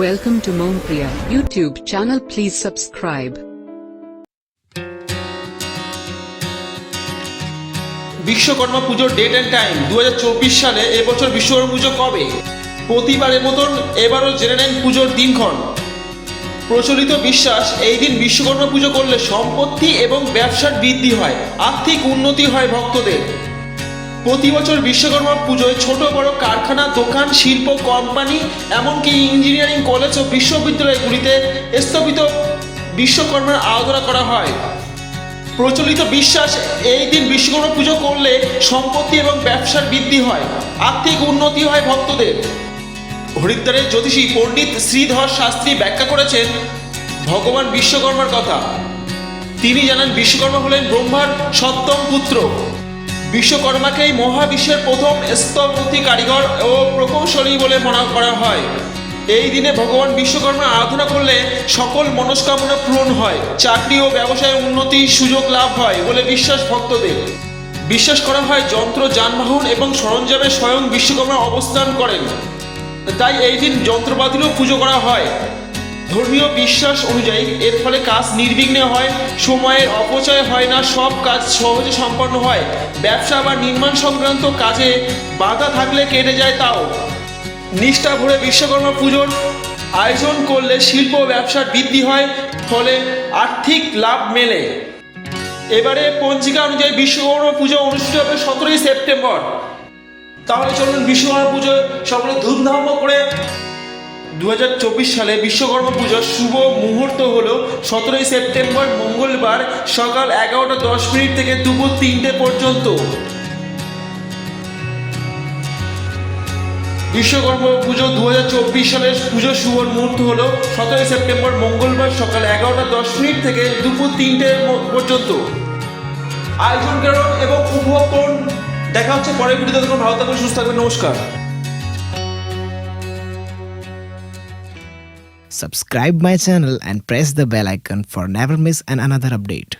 Welcome to Mompriya YouTube channel. Please subscribe. Vishwakarma পুজোর date and time দু সালে এবছর বিশ্বকর্মা পুজো কবে প্রতিবারের মতন এবারও জেনে নেন পুজোর দিনক্ষণ প্রচলিত বিশ্বাস, এই দিন বিশ্বকর্মা পুজো করলে সম্পত্তি এবং ব্যবসার বৃদ্ধি হয়, আর্থিক উন্নতি হয় ভক্তদের প্রতি বছর বিশ্বকর্মা পুজোয় ছোট বড় কারখানা, দোকান, শিল্প, কোম্পানি, এমনকি ইঞ্জিনিয়ারিং কলেজ ও বিশ্ববিদ্যালয়গুলিতে স্থাপিত বিশ্বকর্মার আরাধনা করা হয়। প্রচলিত বিশ্বাস, এই দিন বিশ্বকর্মা পুজো করলে সম্পত্তি এবং ব্যবসার বৃদ্ধি হয়, আর্থিক উন্নতি হয় ভক্তদের। হরিদ্বারের জ্যোতিষী পণ্ডিত শ্রীধর শাস্ত্রী ব্যাখ্যা করেছেন, ভগবান বিশ্বকর্মার কথা। তিনি জানান, বিশ্বকর্মা হলেন ব্রহ্মার সপ্তম পুত্র। বিশ্বকর্মাকেই মহাবিশ্বের প্রথম স্থপতি কারিগর ও প্রকৌশলী বলে মনে করা হয়। এই দিনে ভগবান বিশ্বকর্মা আরাধনা করলে সকল মনস্কামনা পূরণ হয়, চাকরি ও ব্যবসায় উন্নতির সুযোগ লাভ হয় বলে বিশ্বাস ভক্তদের। বিশ্বাস করা হয় যন্ত্র, যানবাহন এবং সরঞ্জামে স্বয়ং বিশ্বকর্মা অবস্থান করেন। তাই এই দিন যন্ত্রপাতিরও পুজো করা হয়। ধর্মীয় বিশ্বাস অনুযায়ী এর ফলে কাজ নির্বিঘ্নে হয়, সময়ের অপচয় হয় না, সব কাজ সহজে সম্পন্ন হয়। ব্যবসা বা নির্মাণ সংক্রান্ত কাজে বাধা থাকলে কেটে যায় তাও। নিষ্ঠা ভরে বিশ্বকর্মা পুজোর আয়োজন করলে শিল্প ব্যবসার বৃদ্ধি হয়, ফলে আর্থিক লাভ মেলে। এবারে পঞ্জিকা অনুযায়ী বিশ্বকর্মা পুজো অনুষ্ঠিত হবে সতেরোই সেপ্টেম্বর। তাহলে চলুন বিশ্বকর্মা পুজো সকলে ধুমধাম করে দু হাজার চব্বিশ সালে বিশ্বকর্মা পুজোর শুভ মুহূর্ত হলো সতেরোই সেপ্টেম্বর মঙ্গলবার সকাল এগারোটা দশ মিনিট থেকে দুপুর তিনটে পর্যন্ত। বিশ্বকর্মা পুজো দু হাজার চব্বিশ সালের পুজো শুভ মুহূর্ত হলো সতেরোই সেপ্টেম্বর মঙ্গলবার সকাল এগারোটা দশ মিনিট থেকে দুপুর তিনটে পর্যন্ত। আয়োজন করুন এবং উপভোগ করুন। দেখা হচ্ছে পরের ভিডিওতে ভালো থাকবেন সুস্থ থাকবেন নমস্কার। Subscribe my channel and press the bell icon for never miss an another update.